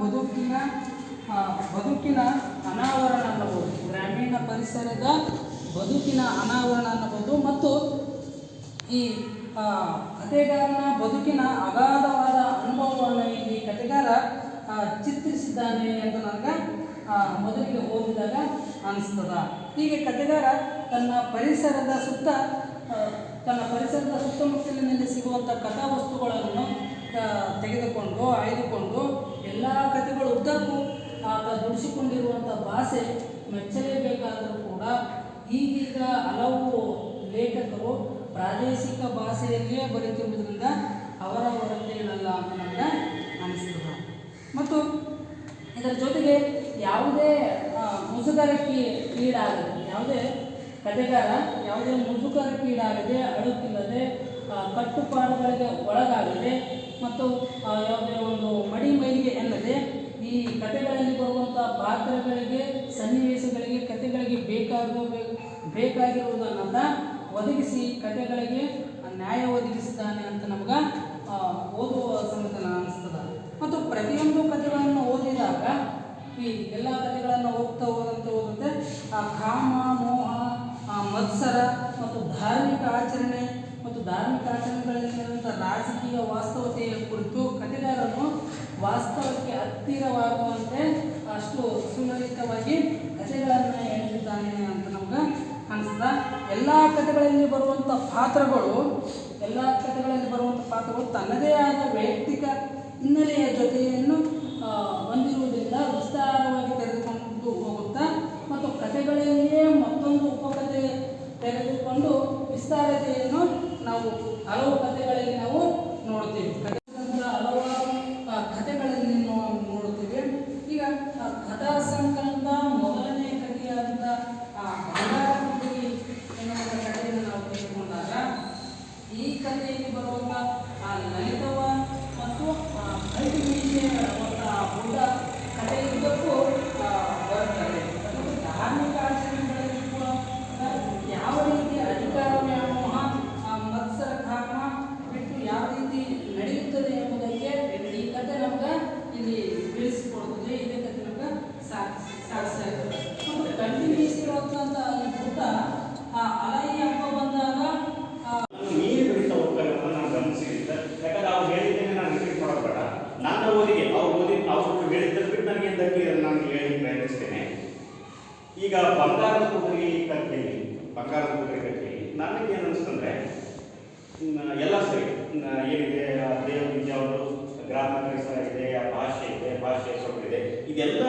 ಬದುಕಿನ ಬದುಕಿನ ಅನಾವರಣ ಅನ್ನಬಹುದು ಗ್ರಾಮೀಣ ಪರಿಸರದ ಬದುಕಿನ ಅನಾವರಣ ಅನ್ನಬಹುದು ಮತ್ತು ಈ ಕಥೆಗಾರನ ಬದುಕಿನ ಅಗಾಧವಾದ ಅನುಭವವನ್ನು ಇಲ್ಲಿ ಕಥೆಗಾರ ಚಿತ್ರಿಸಿದ್ದಾನೆ ಎಂದು ನನಗೆ ಮೊದಲಿಗೆ ಓದಿದಾಗ ಅನಿಸ್ತದ. ಹೀಗೆ ಕಥೆಗಾರ ತನ್ನ ಪರಿಸರದ ಸುತ್ತ ತನ್ನ ಪರಿಸರದ ಸುತ್ತಮುತ್ತಲಿನಲ್ಲಿ ಸಿಗುವಂಥ ಕಥಾವಸ್ತುಗಳನ್ನು ತೆಗೆದುಕೊಂಡು, ಆಯ್ದುಕೊಂಡು ಎಲ್ಲ ಕಥೆಗಳು ಉದ್ದಕ್ಕೂ ಆತ ದುಡಿಸಿಕೊಂಡಿರುವಂಥ ಭಾಷೆ ಮೆಚ್ಚಲೇಬೇಕಾದರೂ ಕೂಡ ಈಗೀಗ ಹಲವು ಲೇಖಕರು ಪ್ರಾದೇಶಿಕ ಭಾಷೆಯಲ್ಲಿಯೇ ಬರೆತಿರುವುದರಿಂದ ಅವರ ಹೊರತೇನಲ್ಲ ಅಂತ ನನಗೆ ಅನಿಸ್ತದೆ. ಮತ್ತು ಇದರ ಜೊತೆಗೆ ಯಾವುದೇ ಮುಜುಗರಕ್ಕೆ ಈಡಾಗದೆ ಯಾವುದೇ ಕಥೆಗಾರ ಯಾವುದೇ ಮುಜುಗರಕ್ಕೆ ಈಡಾಗದೆ ಅಳುಕಿಲ್ಲದೆ ಆ, ಕಟ್ಟುಪಾಡುಗಳಿಗೆ ಒಳಗಾಗದೆ ಮತ್ತು ಯಾವುದೇ ಒಂದು ಮಡಿ ಮೈಲಿಗೆ ಎನ್ನದೆ ಈ ಕಥೆಗಳಲ್ಲಿ ಬರುವಂಥ ಪಾತ್ರಗಳಿಗೆ, ಸನ್ನಿವೇಶಗಳಿಗೆ, ಕಥೆಗಳಿಗೆ ಬೇಕಾಗುವ ಬೇಕಾಗಿರುವುದನ್ನು ಒದಗಿಸಿ ಕಥೆಗಳಿಗೆ ನ್ಯಾಯ ಒದಗಿಸಿದ್ದಾನೆ ಅಂತ ನಮ್ಗೆ ಓದುವ ಸಂಗತಿ ಅನಿಸ್ತದೆ. ಮತ್ತು ಪ್ರತಿಯೊಂದು ಕಥೆಗಳನ್ನು ಓದಿದಾಗ ಈ ಎಲ್ಲ ಕಥೆಗಳನ್ನು ಹೋಗ್ತಾ ಹೋದಂತೆ ಹೋದಂತೆ ಆ ಕಾಮ, ಮೋಹ ಮತ್ಸರ ಮತ್ತು ಧಾರ್ಮಿಕ ಆಚರಣೆ ಧಾರ್ಮಿಕ ಆಚರಣೆಗಳಲ್ಲಿರುವಂಥ ರಾಜಕೀಯ ವಾಸ್ತವತೆಯ ಕುರಿತು ಕಥೆಗಾರನು ವಾಸ್ತವಕ್ಕೆ ಹತ್ತಿರವಾಗುವಂತೆ ಅಷ್ಟು ಸುಲಲಿತವಾಗಿ ಕಥೆಗಳನ್ನು ಹೇಳಿದ್ದಾನೆ ಅಂತ ನಮ್ಗೆ ಅನಿಸ್ತದೆ ಎಲ್ಲ ಕಥೆಗಳಲ್ಲಿ ಬರುವಂಥ ಪಾತ್ರಗಳು, ಎಲ್ಲ ಕಥೆಗಳಲ್ಲಿ ಬರುವಂಥ ಪಾತ್ರಗಳು ತನ್ನದೇ ಆದ ವೈಯಕ್ತಿಕ ಹಿನ್ನೆಲೆಯ ಜೊತೆಯನ್ನು ಆ ಲಲಿತವ ಈಗ ಬಂಗಾರದ ಕುದುರೆ ಕಟ್ಟಿ ಬಂಗಾರದ ಕುದುರೆ ನನಗೆ ಏನು ಅನಿಸ್ತಂದ್ರೆ ಎಲ್ಲ ಸರಿ ಏನಿದೆ ದೇವ ವಿದ್ಯಾವರು ಗ್ರಾಮ ಪರಿಸರ ಇದೆ, ಆ ಭಾಷೆ ಇದೆ ಭಾಷೆ ಇದೆ ಇದೆಲ್ಲ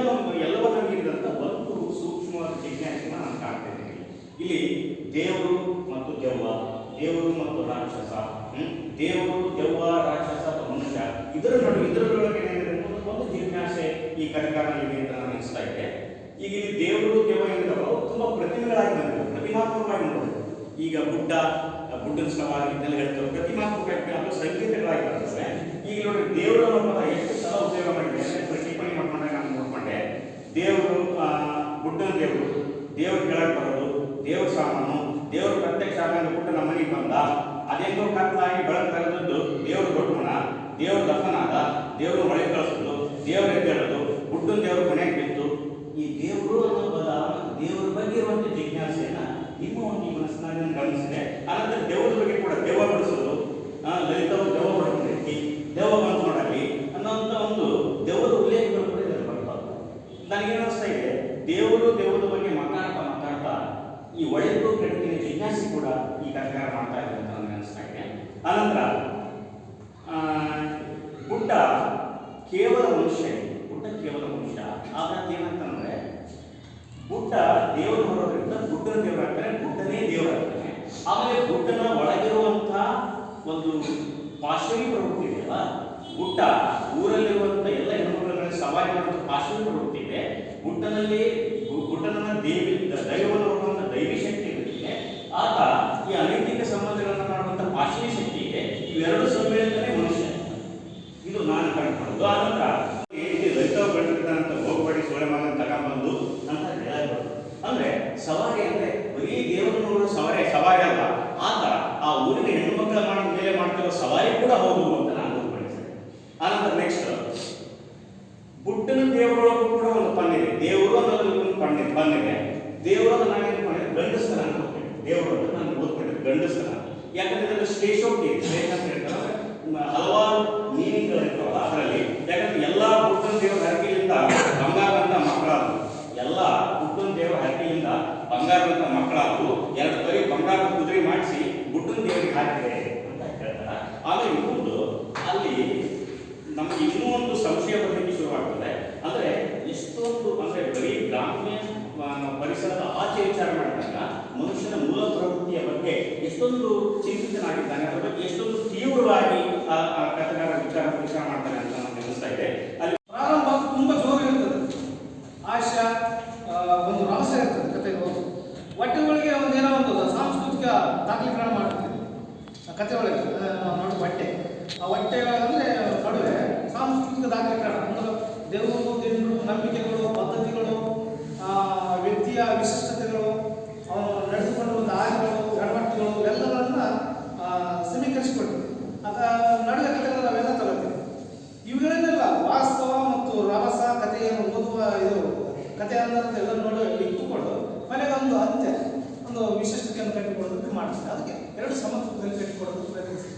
ಎಲ್ಲವನ್ನ ಮೀರಿದಂಥ ಒಂದು ಸೂಕ್ಷ್ಮವಾದ ಜಿಜ್ಞಾಸೆನ ನಾನು ಕಾಣ್ತಾ ಇದ್ದೀನಿ ಇಲ್ಲಿ ದೇವರು ಮತ್ತು ದೆವ್ವ ದೇವರು ಮತ್ತು ರಾಕ್ಷಸ? ದೇವರು ದೆವ್ವ ರಾಕ್ಷಸ ಅಥವಾ ಮನುಷ್ಯ, ಇದರ ನಡುವೆ ಇದರೊಳಗೆ ಏನಿದೆ ಒಂದು ಜಿಜ್ಞಾಸೆ ಈ ಕಥೆಗಾರನಿಗೆ ಅಂತ ನಾನು ಅನಿಸ್ತಾ ಇದೆ ಈಗ ಇಲ್ಲಿ ದೇವರು ಪ್ರತಿಮೆಗಳಾಗಿ ಬಂದಿವೆ ಪ್ರತಿಮಾತ್ಮಕವಾಗಿ ನೋಡಬಹುದು ಈಗ ಗುಡ್ಡ ಸವಾರಿ ಇದನ್ನೆಲ್ಲ ಹೇಳ್ತಾರೆ. ಪ್ರತಿಮಾತ್ಮಕ ಅದು ಸಂಕೇತಗಳಾಗಿ ಬರ್ತವೆ ಈಗ ನೋಡಿ ದೇವರ ಪದ ಎಷ್ಟು ಸಲ ಉಪಯೋಗ ಮಾಡಿದೆ ಟಿಪ್ಪಣಿ ಮಾಡ್ಕೊಂಡಾಗ ನಾನು ನೋಡ್ಕೊಂಡೆ. ದೇವರು ಗುಡ್ಡನ ದೇವರು, ದೇವ್ರ ಕೆಳಗೆ ಬರೋದು, ದೇವ್ರ ಸಾಮಾನು, ದೇವರು ಪ್ರತ್ಯಕ್ಷ ಆದಾಗ ಬಿಟ್ಟು ನಮ್ಮ ಮನೆಗೆ ಬಂದ, ಅದೇನೋ ಕತ್ತಾಗಿ ಬೆಳಕು ತೆಗೆದದ್ದು ದೇವರು ದೊಡ್ಡ ದೇವರು ದಫನಾದ ದೇವರು ಮಳೆ ಕಳಿಸೋದು ದೇವ್ರ ಎದ್ದೇಳೋದು ಗುಡ್ಡನ ದೇವರು ಮನೆಗೆ ನಿಮ್ಮ ಈ ಮನಸ್ಸಿನಾಗ ಗಮನಿಸಿದೆ ಅನಂತರ ದೇವರ ಬಗ್ಗೆ ಕೂಡ ದೇವ ಬಿಡಿಸೋದು ಲಲಿತ ಬಡ್ಕೊಂಡೈತಿ ದೆವ್ವ ಬಂತು ನೋಡಲಿ ಅನ್ನೋಂಥ ಒಂದು ದೇವರ ಉಲ್ಲೇಖಗಳು ಕೂಡ ಇದರಲ್ಲಿ ಬರ್ತಾವೆ. ನನಗೇನು ಅನಿಸ್ತಾ ಇದೆ ದೇವರು ದೇವರ ಬಗ್ಗೆ ಮಾತಾಡ್ತಾ ಮಾತಾಡ್ತಾ ಈ ಒಳ್ಳೆಯದು ಕೆಟ್ಟಿನ ಜಿಜ್ಞಾಸೆ ಕೂಡ ಈ ಕಥೆಗಾರ ಮಾಡ್ತಾ ಇದೆ ಅಂತ ನನಗೆ ಅನಿಸ್ತಾ ಇದೆ. ಅನಂತರ ಆ, ಬುಡ್ಡ ಕೇವಲ ಮನುಷ್ಯ ಗುಡ್ಡ ಕೇವಲ ಮನುಷ್ಯ. ಆದ್ರೆ ಏನಂತಂದ್ರೆ ಬುಡ್ಡ ದೇವರು ಬರೋದ್ರಿಂದ ಗುಡ್ಡನ ದೇವರಾಗ್ತಾರೆ ಗುಡ್ಡನೇ ದೇವರಾಗ್ತಾನೆ ಆಮೇಲೆ ಗುಡ್ಡನ ಒಳಗಿರುವಂತಹ ಒಂದು ಪಾಶ್ವಿ ಪ್ರವೃತ್ತಿ ಇದೆಯಲ್ಲ ಗುಡ್ಡ ಊರಲ್ಲಿರುವಂತಹ ಎಲ್ಲ ಹೆಣ್ಣುಮಕ್ಕಳನ್ನ ಸವಾರಿ ಮಾಡುವಂಥ ಪ್ರವೃತ್ತಿ ಇದೆ. ಗುಡ್ಡನಲ್ಲಿ ಗುಡ್ಡನ ದೇವಿ ದೈವವನ್ನು ನೋಡುವಂಥ ದೈವಿ ಶಕ್ತಿ ಇರುತ್ತೆ. ಆತ ಈ ಅನೈತಿಕ ಸಂಬಂಧಗಳನ್ನು ಮಾಡುವಂಥ ಶಕ್ತಿ ಇದೆ. ಇವೆರಡು ಸಮ್ಮೇಳನನೇ ಮನುಷ್ಯ. ಇದು ನಾನು ಕಂಡುಕೊಳ್ಳೋದು. ಆನಂತರ ಏನಿದೆ ರೈತವ ಕಂಡಿರ್ತಾನಂತ ಹೋಗಬೇಡಿ ಸೊಳ್ಳೆ ಮಗನ ತಗೊಂಬಂದು ಅಂತ ಹೇಳೋದು ಅಂದ್ರೆ ಸವಾರಿ ಅಂದ್ರೆ ಬರೀ ದೇವರು ನೋಡೋ ಸವಾರಿ ಸವಾರಿ ಅಲ್ಲ ಆತ ಆ ಊರಿನ ಹೆಣ್ಣು ಮಕ್ಕಳ ಮೇಲೆ ಮಾಡ್ತಿರೋ ಸವಾರಿ ಕೂಡ ಹೌದು ಅಂತ ನಾನು ಆನಂತರ ನೆಕ್ಸ್ಟ್ ಬುಟ್ಟನ ದೇವರೊಳಗೂ ಕೂಡ ಒಂದು ಪನ್ನಿದೆ ದೇವರು ಅನ್ನೋದ್ರಲ್ಲಿ ಒಂದು ಪನ್ನಿ ಪನ್ನಿದೆ ದೇವರು ಅದನ್ನ ನಾವೇನು ಮಾಡಿದ್ರೆ ಗಂಡಸ್ತರ ಅಂತ ಹೋಗ್ತೇವೆ ದೇವರು ಅಂತ ನಾನು ಓದ್ಕೊಂಡಿದ್ದೆ. ಗಂಡಸ್ತರ. ಯಾಕಂದ್ರೆ ಇದರಲ್ಲಿ ಶ್ಲೇಷೋಕ್ತಿ ಶ್ಲೇಷ ಅಂತ ಹೇಳ್ತಾರೆ. ಹಲವಾರು ಮೀನಿಂಗ್ಗಳಿರ್ತಾವಲ್ಲ ಅದರಲ್ಲಿ. ಯಾಕಂದ್ರೆ ಎಲ್ಲ ಬುಟ್ಟನ ದೇವರ ಹರಕೆಯಿಂದ ಬಂಗಾರದಂತ ಮಕ್ಕಳಾದವು ಎಲ್ಲ ಬುಟ್ಟನ ದೇವರ ಹರಕೆಯಿಂದ ಬಂಗಾರದಂತ ಮಕ್ಕಳಾದವು ಎರಡು ಬರೀ ಬಂಗಾರದ ಕುದುರೆ ಮಾಡಿಸಿ ಬುಟ್ಟನ ದೇವರಿಗೆ ಹಾಕಿದೆ ಅಂತ ಹೇಳ್ತಾರೆ. ಅಲ್ಲಿ ನಮ್ಗೆ ಇನ್ನೂ ಒಂದು ಸಂಶಯ ಬರಲಿಕ್ಕೆ ಶುರುವಾಗ್ತದೆ. ಅಂದ್ರೆ ಇಷ್ಟೊಂದು, ಅಂದ್ರೆ ಬರೀ ಗ್ರಾಮ್ಯ ಪರಿಸರದ ಆಚೆ ವಿಚಾರ ಮಾಡಿದಾಗ ಮನುಷ್ಯನ ಮೂಲ ಪ್ರವೃತ್ತಿಯ ಬಗ್ಗೆ ಎಷ್ಟೊಂದು ಚಿಂತಿತನಾಗಿದ್ದಾನೆ ಅದರ ಬಗ್ಗೆ ಎಷ್ಟೊಂದು ತೀವ್ರವಾಗಿ ಕಥೆಗಾರ ವಿಚಾರ ವಿಚಾರ ಮಾಡ್ತಾನೆ ಅಂತ ನಮ್ಗೆ ಅನಿಸ್ತಾ ಇದೆ. ಅಲ್ಲಿ ಪ್ರಾರಂಭ ತುಂಬ ಜೋರು ಇರ್ತದೆ. ಆಶಾ ಒಂದು ರಹಸ್ಯ ಇರ್ತದೆ ಕಥೆಗಳು ಒಟ್ಟೆ ಒಳಗೆ ಒಂದು ಏನೋ ಒಂದು ಸಾಂಸ್ಕೃತಿಕ ದಾಖಲೀಕರಣ ಮಾಡ್ತೀವಿ ಆ ಕಥೆ ಒಳಗೆ ಆ, ನೋಡಿ ಹೊಟ್ಟೆ ಆ ಹೊಟ್ಟೆ ಅಂದರೆ ನಡುವೆ ಸಾಂಸ್ಕೃತಿಕ ದಾಖಲೀಕರಣ ಅಂದ್ರೆ ದೇವರು ನಂಬಿಕೆಗಳು ಪದ್ಧತಿಗಳು ವ್ಯಕ್ತಿಯ ವಿಶಿಷ್ಟತೆಗಳು ಅವನು ನಡೆದುಕೊಂಡು ಒಂದು ಆಯ್ಕೆಗಳು ಇವೆಲ್ಲಗಳನ್ನ ಆ, ಸಮೀಕರಿಸಿಕೊಟ್ಟು ಅದ ನಡೆದ ಕಥೆಗಳು ನಾವೆಲ್ಲ ತಗೋತೀವಿ ಇವುಗಳನ್ನೆಲ್ಲ ವಾಸ್ತವ ಮತ್ತು ರಭಸ ಕಥೆಯನ್ನು ಓದುವ ಇದು ಕಥೆ ಅಂತ ಎಲ್ಲ ನೋಡಿ ಇಟ್ಟುಕೊಂಡು ಮನೆಗೆ ಒಂದು ಅಂತ್ಯ ಒಂದು ವಿಶಿಷ್ಟತೆಯನ್ನು ಕಟ್ಟಿಕೊಡೋದಕ್ಕೆ ಮಾಡ್ತಾರೆ. ಅದಕ್ಕೆ ಎರಡು ಸಮತ್ವದಲ್ಲಿ ಕಟ್ಟಿಕೊಡೋದಕ್ಕೆ ಪ್ರಯತ್ನಿಸ್ತಾರೆ.